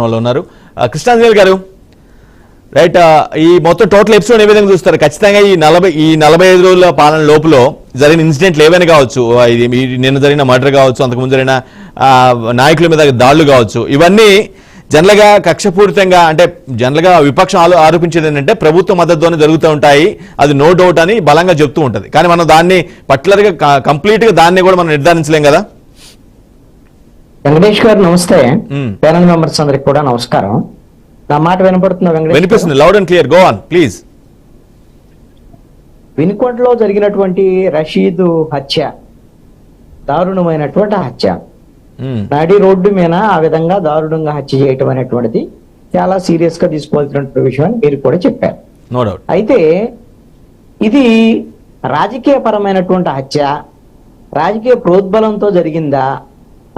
వాళ్ళు ఉన్నారు. ఆ, గారు రైట్ ఈ మొత్తం టోటల్ ఎపిసోడ్ ఏ విధంగా చూస్తారు? ఖచ్చితంగా ఈ నలభై ఈ నలభై ఐదు రోజుల పాలన లోపల జరిగిన ఇన్సిడెంట్లు ఏవైనా కావచ్చు ఇది నిన్న జరిగిన మర్డర్ కావచ్చు అంతకుముందు జరిగిన నాయకుల మీద దాడులు కావచ్చు ఇవన్నీ జనరల్గా కక్షపూరితంగా అంటే జనరల్గా విపక్షం ఆలో ఆరోపించేది ఏంటంటే ప్రభుత్వ మద్దతుతోనే జరుగుతూ ఉంటాయి అది నో డౌట్ అని బలంగా చెప్తూ ఉంటుంది. కానీ మనం దాన్ని పర్టికులర్గా కంప్లీట్గా దాన్ని కూడా మనం నిర్ధారించలేం కదా? వెంకటేష్ గారు నమస్తే. ప్యానల్ మెంబర్స్ అందరికి కూడా నమస్కారం. నా మాట వినపడుతుందా వెంకటేష్? వినిపిస్తుంది. Loud and clear go on please వినుకొండలో జరిగినటువంటి రషీద్ హత్య దారుణమైనటువంటి హత్య. నడి రోడ్డు మీద ఆ విధంగా దారుణంగా హత్య చేయటం అనేటువంటిది చాలా సీరియస్గా తీసుకోవాల్సినటువంటి విషయం అని మీరు కూడా చెప్పారు. నో డౌట్ అయితే ఇది రాజకీయపరమైనటువంటి హత్య రాజకీయ ప్రోద్బలంతో జరిగిందా?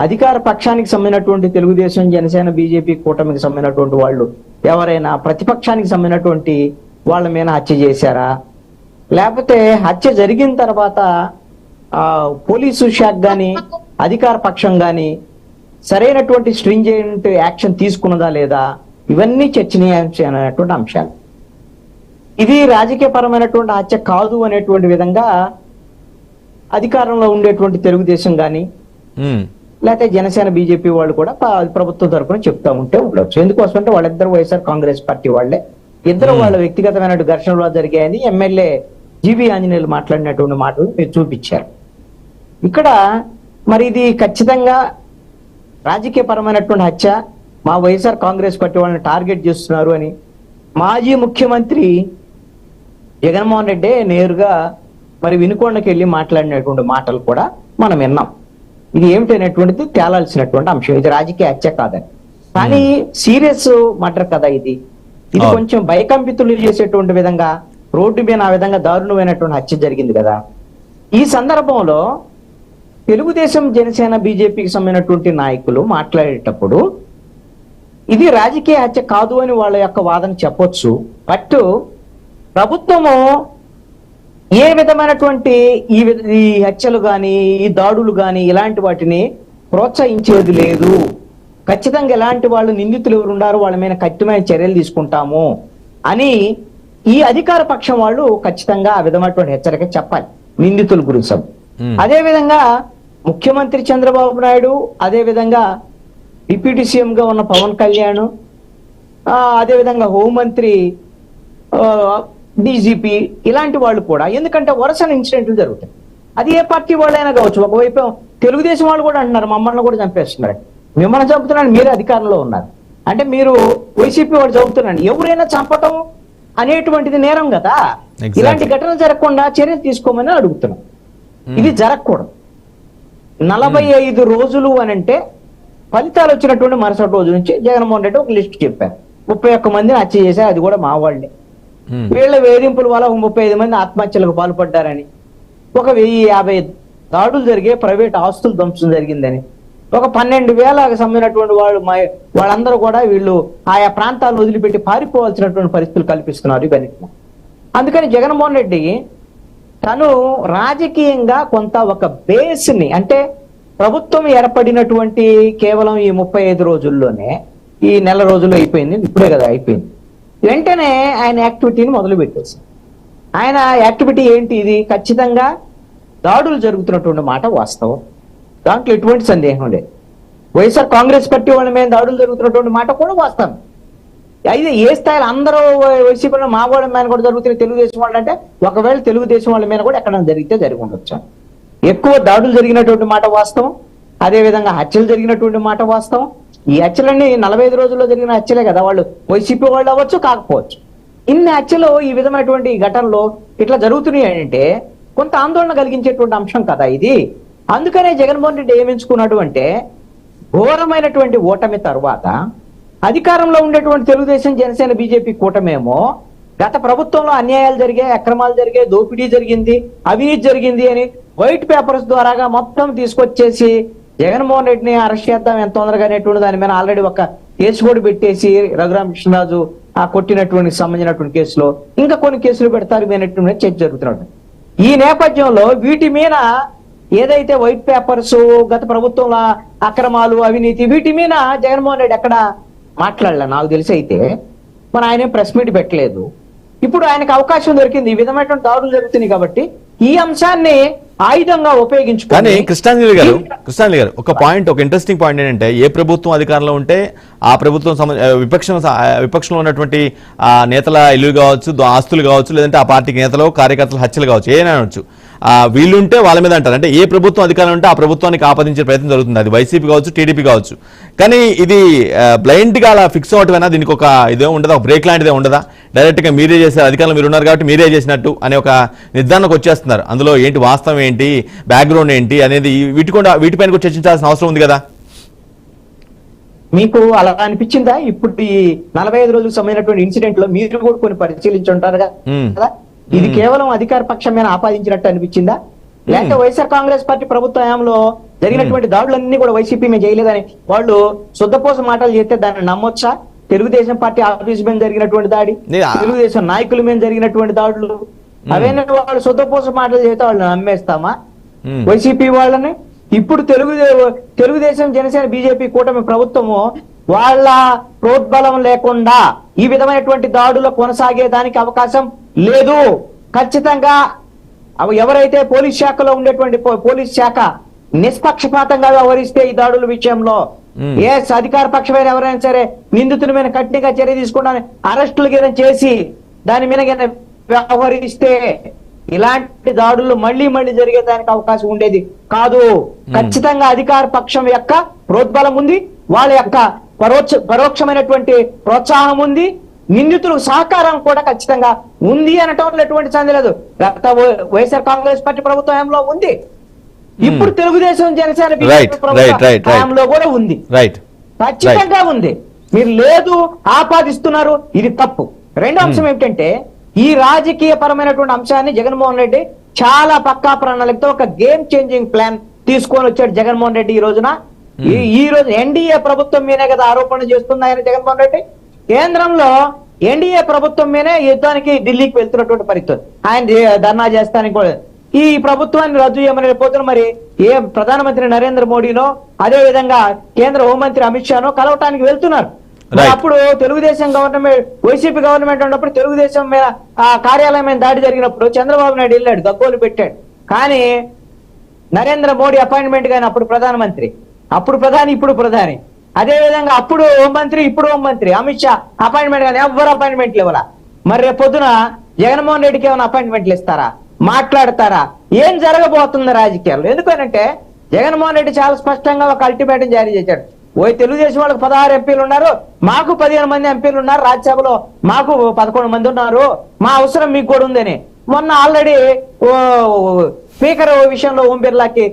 అధికార పక్షానికి సంబంధించినటువంటి తెలుగుదేశం జనసేన బీజేపీ కూటమికి సంబంధించినటువంటి వాళ్ళు ఎవరైనా ప్రతిపక్షానికి సంబంధించినటువంటి వాళ్ళ మీద హత్య చేశారా? లేకపోతే హత్య జరిగిన తర్వాత ఆ పోలీసు శాఖ గాని అధికార పక్షం గాని సరైనటువంటి స్ట్రింజెంట్ యాక్షన్ తీసుకున్నదా లేదా? ఇవన్నీ చర్చనీయాంశమైనటువంటి అంశాలు. ఇది రాజకీయపరమైనటువంటి హత్య కాదు అనేటువంటి విధంగా అధికారంలో ఉండేటువంటి తెలుగుదేశం కానీ లేకపోతే జనసేన బీజేపీ వాళ్ళు కూడా ప్రభుత్వం తరపున చెప్తా ఉంటే ఉండొచ్చు. ఎందుకోసం అంటే వాళ్ళిద్దరు వైఎస్ఆర్ కాంగ్రెస్ పార్టీ వాళ్ళే. ఇద్దరు వాళ్ళ వ్యక్తిగతమైన ఘర్షణలు జరిగాయని ఎమ్మెల్యే జీబీ ఆంజనేయులు మాట్లాడినటువంటి మాటలు మీరు చూపించారు. ఇక్కడ మరి ఇది ఖచ్చితంగా రాజకీయపరమైనటువంటి హత్య. మా వైఎస్ఆర్ కాంగ్రెస్ పార్టీ వాళ్ళని టార్గెట్ చేస్తున్నారు అని మాజీ ముఖ్యమంత్రి జగన్మోహన్ రెడ్డి నేరుగా మరి వినుకొండకి వెళ్ళి మాట్లాడినటువంటి మాటలు కూడా మనం విన్నాం. ఇది ఏమిటనేటువంటిది తేలాల్సినటువంటి అంశం. ఇది రాజకీయ హత్య కాదని. కానీ సీరియస్ మర్డర్ కదా ఇది. ఇది. కొంచెం భయకంపితులు చేసేటువంటి విధంగా రోడ్డు మీద ఆ విధంగా దారుణమైనటువంటి హత్య జరిగింది కదా. ఈ సందర్భంలో తెలుగుదేశం జనసేన బీజేపీకి సంబంధించినటువంటి నాయకులు మాట్లాడేటప్పుడు ఇది రాజకీయ హత్య కాదు అని వాళ్ళ యొక్క వాదన చెప్పొచ్చు. బట్ ప్రభుత్వము ఏ విధమైనటువంటి ఈ విధ- ఈ హత్యలు గాని ఈ దాడులు గాని ఇలాంటి వాటిని ప్రోత్సహించేది లేదు. ఖచ్చితంగా ఎలాంటి వాళ్ళు నిందితులు ఎవరు ఉన్నారో వాళ్ళ మీద కఠినమైన చర్యలు తీసుకుంటాము అని ఈ అధికార పక్షం వాళ్ళు ఖచ్చితంగా ఆ విధమైనటువంటి హెచ్చరిక చెప్పాలి. నిందితుల గురించి. అదే విధంగా ముఖ్యమంత్రి చంద్రబాబు నాయుడు అదే విధంగా డిప్యూటీ సీఎం గా ఉన్న పవన్ కళ్యాణ్ ఆ, అదే విధంగా హోంమంత్రి డీజీపీ ఇలాంటి వాళ్ళు కూడా ఎందుకంటే వరుస ఇన్సిడెంట్లు జరుగుతాయి. అది ఏ పార్టీ వాళ్ళైనా కావచ్చు ఒకవైపు తెలుగుదేశం వాళ్ళు కూడా అంటున్నారు మమ్మల్ని కూడా చంపేస్తున్నారు. మిమ్మల్ని చంపుతున్నాను మీరే అధికారంలో ఉన్నారు. అంటే మీరు వైసీపీ వాళ్ళు చంపుతున్నాను ఎవరైనా చంపటం అనేటువంటిది నేరం కదా. ఇలాంటి ఘటనలు జరగకుండా చర్యలు తీసుకోమని అడుగుతున్నాం. ఇది జరగకూడదు. నలభై ఐదు రోజులు అని అంటే ఫలితాలు వచ్చినటువంటి మరుసటి రోజు నుంచి జగన్మోహన్ రెడ్డి ఒక లిస్ట్ చెప్పారు. ముప్పై ఒక్క మందిని హత్య చేశారు అది కూడా మా వాళ్ళే. Hmm. వీళ్ళ వేధింపుల వల్ల ముప్పై ఐదు మంది ఆత్మహత్యలకు పాల్పడ్డారని ఒక వెయ్యి యాభై దాడులు జరిగే ప్రైవేట్ ఆస్తులు ధ్వంసం జరిగిందని ఒక పన్నెండు వేలకు సంబంధించినటువంటి వాళ్ళు మా వాళ్ళందరూ కూడా వీళ్ళు ఆయా ప్రాంతాలను వదిలిపెట్టి పారిపోవాల్సినటువంటి పరిస్థితులు కల్పిస్తున్నారు ఇవన్నీ అందుకని జగన్మోహన్ రెడ్డి తను రాజకీయంగా కొంత ఒక బేస్ని అంటే ప్రభుత్వం ఏర్పడినటువంటి కేవలం ఈ ముప్పై ఐదు రోజుల్లోనే ఈ నెల రోజులు అయిపోయింది ఇప్పుడే కదా అయిపోయింది. వెంటనే ఆయన యాక్టివిటీని మొదలు పెట్టేసి ఆయన యాక్టివిటీ ఏంటి ఇది? ఖచ్చితంగా దాడులు జరుగుతున్నటువంటి మాట వాస్తవం. దాంట్లో ఎటువంటి సందేహం లేదు. వైఎస్ఆర్ కాంగ్రెస్ పార్టీ వాళ్ళ మీద దాడులు జరుగుతున్నటువంటి మాట కూడా వాస్తవం. అయితే ఏ స్థాయిలో అందరూ వైసీపీ మా వాళ్ళ మీద కూడా జరుగుతున్నాయి తెలుగుదేశం వాళ్ళు అంటే ఒకవేళ తెలుగుదేశం వాళ్ళ మీద కూడా ఎక్కడ జరిగితే జరిగి ఉండొచ్చు ఎక్కువ దాడులు జరిగినటువంటి మాట వాస్తవం. అదేవిధంగా హత్యలు జరిగినటువంటి మాట వాస్తవం. ఈ హత్యలన్నీ నలభై ఐదు రోజుల్లో జరిగిన హత్యలే కదా. వాళ్ళు వైసీపీ వాళ్ళు అవ్వచ్చు కాకపోవచ్చు. ఇన్ని హత్యలు ఈ విధమైనటువంటి ఘటనలో ఇట్లా జరుగుతున్నాయి అంటే కొంత ఆందోళన కలిగించేటువంటి అంశం కదా ఇది. అందుకనే జగన్మోహన్ రెడ్డి ఏమించుకున్నాడు అంటే ఘోరమైనటువంటి ఓటమి తర్వాత అధికారంలో ఉండేటువంటి తెలుగుదేశం జనసేన బీజేపీ కూటమేమో గత ప్రభుత్వంలో అన్యాయాలు జరిగాయి అక్రమాలు జరిగాయి దోపిడీ జరిగింది అవినీతి జరిగింది అని వైట్ పేపర్స్ ద్వారాగా మొత్తం తీసుకొచ్చేసి జగన్మోహన్ రెడ్డిని అరెస్ట్ చేద్దాం ఎంత తొందరగా అనేటువంటి దాని మీద ఆల్రెడీ ఒక కేసు కూడా పెట్టేసి రఘురామకృష్ణరాజు ఆ కొట్టినటువంటి సంబంధించినటువంటి కేసులో ఇంకా కొన్ని కేసులు పెడతారు అనేటువంటి చర్చ జరుగుతున్నట్టు ఈ నేపథ్యంలో వీటి మీద ఏదైతే వైట్ పేపర్స్ గత ప్రభుత్వంలో అక్రమాలు అవినీతి వీటి మీద జగన్మోహన్ రెడ్డి ఎక్కడ మాట్లాడలే? నాకు తెలిసి అయితే మరి ఆయన ప్రెస్ మీట్ పెట్టలేదు. ఇప్పుడు ఆయనకు అవకాశం దొరికింది. ఈ విధమైనటువంటి దాడులు జరుగుతున్నాయి కాబట్టి ఈ అంశాన్ని ఆయుధంగా కానీ ఉపయోగించుకొని కృష్ణాంజలి గారు కృష్ణాంజలి గారు ఒక పాయింట్ ఒక ఇంట్రెస్టింగ్ పాయింట్ ఏంటంటే ఏ ప్రభుత్వం అధికారంలో ఉంటే ఆ ప్రభుత్వం విపక్షం విపక్షంలో ఉన్నటువంటి ఆ నేతల ఇల్లు కావచ్చు ఆస్తులు కావచ్చు లేదంటే ఆ పార్టీకి నేతలు కార్యకర్తల హత్యలు కావచ్చు ఏదైనా అనొచ్చు. వీళ్ళుంటే వాళ్ళ మీద అంటారు. అంటే ఏ ప్రభుత్వం అధికారం ఉంటే ఆ ప్రభుత్వానికి ఆపాదించే ప్రయత్నం జరుగుతుంది. అది వైసీపీ కావచ్చు టీడీపీ కావచ్చు. కానీ ఇది బ్లైండ్గా అలా ఫిక్స్ అవటమైనా దీనికి ఒక ఇదే ఉండదా? ఒక బ్రేక్ లాంటిదే ఉండదా? డైరెక్ట్గా మీరే చేశారు అధికారంలో మీరు ఉన్నారు కాబట్టి మీరే చేసినట్టు అనే ఒక నిర్ధారణకు వచ్చేస్తున్నారు. అందులో ఏంటి వాస్తవం ఏంటి బ్యాక్గ్రౌండ్ ఏంటి అనేది వీటి కూడా వీటిపైన కూడా చర్చించాల్సిన అవసరం ఉంది కదా? మీకు అలా అనిపించిందా? ఇప్పుడు ఈ నలభై ఐదు రోజులకు సంబంధించినటువంటి ఇన్సిడెంట్లో మీరు కూడా కొన్ని పరిశీలించి ఉంటారు మ్మ్. కదా? ఇది కేవలం అధికార పక్షం మీద ఆపాదించినట్టు అనిపించిందా? లేకపోతే వైఎస్ఆర్ కాంగ్రెస్ పార్టీ ప్రభుత్వ హయాంలో జరిగినటువంటి దాడులన్నీ కూడా వైసీపీ మీద చేయలేదని వాళ్ళు శుద్ధపోస మాటలు చేస్తే దాన్ని నమ్మొచ్చా? తెలుగుదేశం పార్టీ ఆఫీస్ మీద జరిగినటువంటి దాడి తెలుగుదేశం నాయకుల మీద జరిగినటువంటి దాడులు అవన్నీ వాళ్ళు శుద్ధపోస మాటలు చేస్తే వాళ్ళు నమ్మేస్తామా? మ్మ్. వైసీపీ వాళ్ళని? ఇప్పుడు తెలుగు తెలుగుదేశం జనసేన బీజేపీ కూటమి ప్రభుత్వము వాళ్ళ ప్రోద్బలం లేకుండా ఈ విధమైనటువంటి దాడులు కొనసాగే దానికి అవకాశం లేదు. ఖచ్చితంగా అవి ఎవరైతే పోలీస్ శాఖలో ఉండేటువంటి పోలీస్ శాఖ నిష్పక్షపాతంగా వ్యవహరిస్తే ఈ దాడుల విషయంలో. ఏ అధికార పక్షమైన ఎవరైనా సరే నిందితుల మీద కఠినంగా చర్య తీసుకుంటాను అరెస్టులు గిన చేసి దాని మీద వ్యవహరిస్తే ఇలాంటి దాడులు మళ్ళీ మళ్ళీ జరిగేదానికి అవకాశం ఉండేది కాదు. ఖచ్చితంగా అధికార పక్షం యొక్క ప్రోద్బలం ఉంది. వాళ్ళ యొక్క పరోక్ష పరోక్షమైనటువంటి ప్రోత్సాహం ఉంది. నిందితులకు సహకారం కూడా ఖచ్చితంగా ఉంది అనటంలో ఎటువంటి సందేహం లేదు. గత వైఎస్ఆర్ కాంగ్రెస్ పార్టీ ప్రభుత్వంలో ఉంది. ఇప్పుడు తెలుగుదేశం జనసేన. హయాంలో కూడా ఉంది. ఖచ్చితంగా ఉంది. మీరు లేదు ఆపాదిస్తున్నారు ఇది తప్పు. రెండో అంశం ఏమిటంటే ఈ రాజకీయ పరమైనటువంటి అంశాన్ని జగన్మోహన్ రెడ్డి చాలా పక్కా ప్రణాళికతో ఒక గేమ్ చేంజింగ్ ప్లాన్ తీసుకొని వచ్చాడు జగన్మోహన్ రెడ్డి ఈ రోజున. ఈ ఈ రోజు ఎన్డీఏ ప్రభుత్వం మీదే కదా ఆరోపణలు చేస్తుంది ఆయన జగన్మోహన్ రెడ్డి. కేంద్రంలో ఎన్డీఏ ప్రభుత్వం మీదే యుద్ధానికి ఢిల్లీకి వెళ్తున్నటువంటి పరిస్థితి. ఆయన ధర్నా చేస్తానికి కూడా ఈ ప్రభుత్వాన్ని రద్దు చేయమని రేపొద్దున మరి ఏ ప్రధానమంత్రి నరేంద్ర మోడీనో అదే విధంగా కేంద్ర హోంమంత్రి అమిత్ షానో కలవటానికి వెళ్తున్నారు. అప్పుడు తెలుగుదేశం గవర్నమెంట్ వైసీపీ గవర్నమెంట్ ఉన్నప్పుడు తెలుగుదేశం మీద ఆ కార్యాలయం మీద దాడి జరిగినప్పుడు చంద్రబాబు నాయుడు వెళ్ళాడు గగ్గోలు పెట్టాడు. కానీ నరేంద్ర మోడీ అపాయింట్మెంట్ గాని అప్పుడు ప్రధానమంత్రి. అప్పుడు ప్రధాని ఇప్పుడు ప్రధాని. అదే విధంగా అప్పుడు హోంమంత్రి ఇప్పుడు హోంమంత్రి అమిత్ షా అపాయింట్మెంట్ కానీ ఎవ్వరు అపాయింట్మెంట్లు ఇవ్వాల. మరి రేపు పొద్దున జగన్మోహన్ రెడ్డికి ఏమైనా అపాయింట్మెంట్లు ఇస్తారా? మాట్లాడతారా? ఏం జరగబోతుంది రాజకీయాల్లో? ఎందుకనంటే జగన్మోహన్ రెడ్డి చాలా స్పష్టంగా ఒక అల్టిమేటం జారీ చేశాడు. ఓ తెలుగుదేశం వాళ్ళకి పదహారు ఎంపీలు ఉన్నారు. మాకు పదిహేను మంది ఎంపీలు ఉన్నారు రాజ్యసభలో. మాకు పదకొండు మంది ఉన్నారు. మా అవసరం మీకు కూడా ఉందని. మొన్న ఆల్రెడీ ఓ స్పీకర్ విషయంలో ఓం బిర్లాకి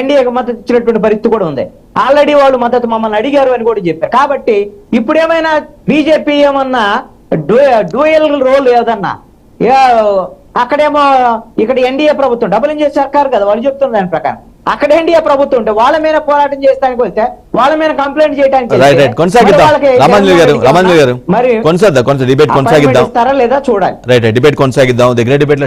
ఎన్డీఏకి మద్దతు ఇచ్చినటువంటి పరిస్థితి కూడా ఉంది. ఆల్రెడీ వాళ్ళు మద్దతు మమ్మల్ని అడిగారు అని కూడా చెప్పారు. కాబట్టి ఇప్పుడు ఏమైనా బీజేపీ ఏమన్నా డూయల్ రోల్ ఏదన్నా? అక్కడేమో ఇక్కడ ఎన్డీఏ ప్రభుత్వం డబుల్ ఇంజిన్ సర్కార్ కదా వాళ్ళు చెప్తున్న దాని ప్రకారం. అక్కడ ఎన్డీఏ ప్రభుత్వం ఉంటే వాళ్ళ మీద పోరాటం చేయడానికి వెళ్తే వాళ్ళ మీద కంప్లైంట్ చేయడానికి మరి కొనసాగిద్దాం లేదా చూడాలి. రైట్ డిబేట్ కొనసాగిద్దాం. దగ్గర డిబేట్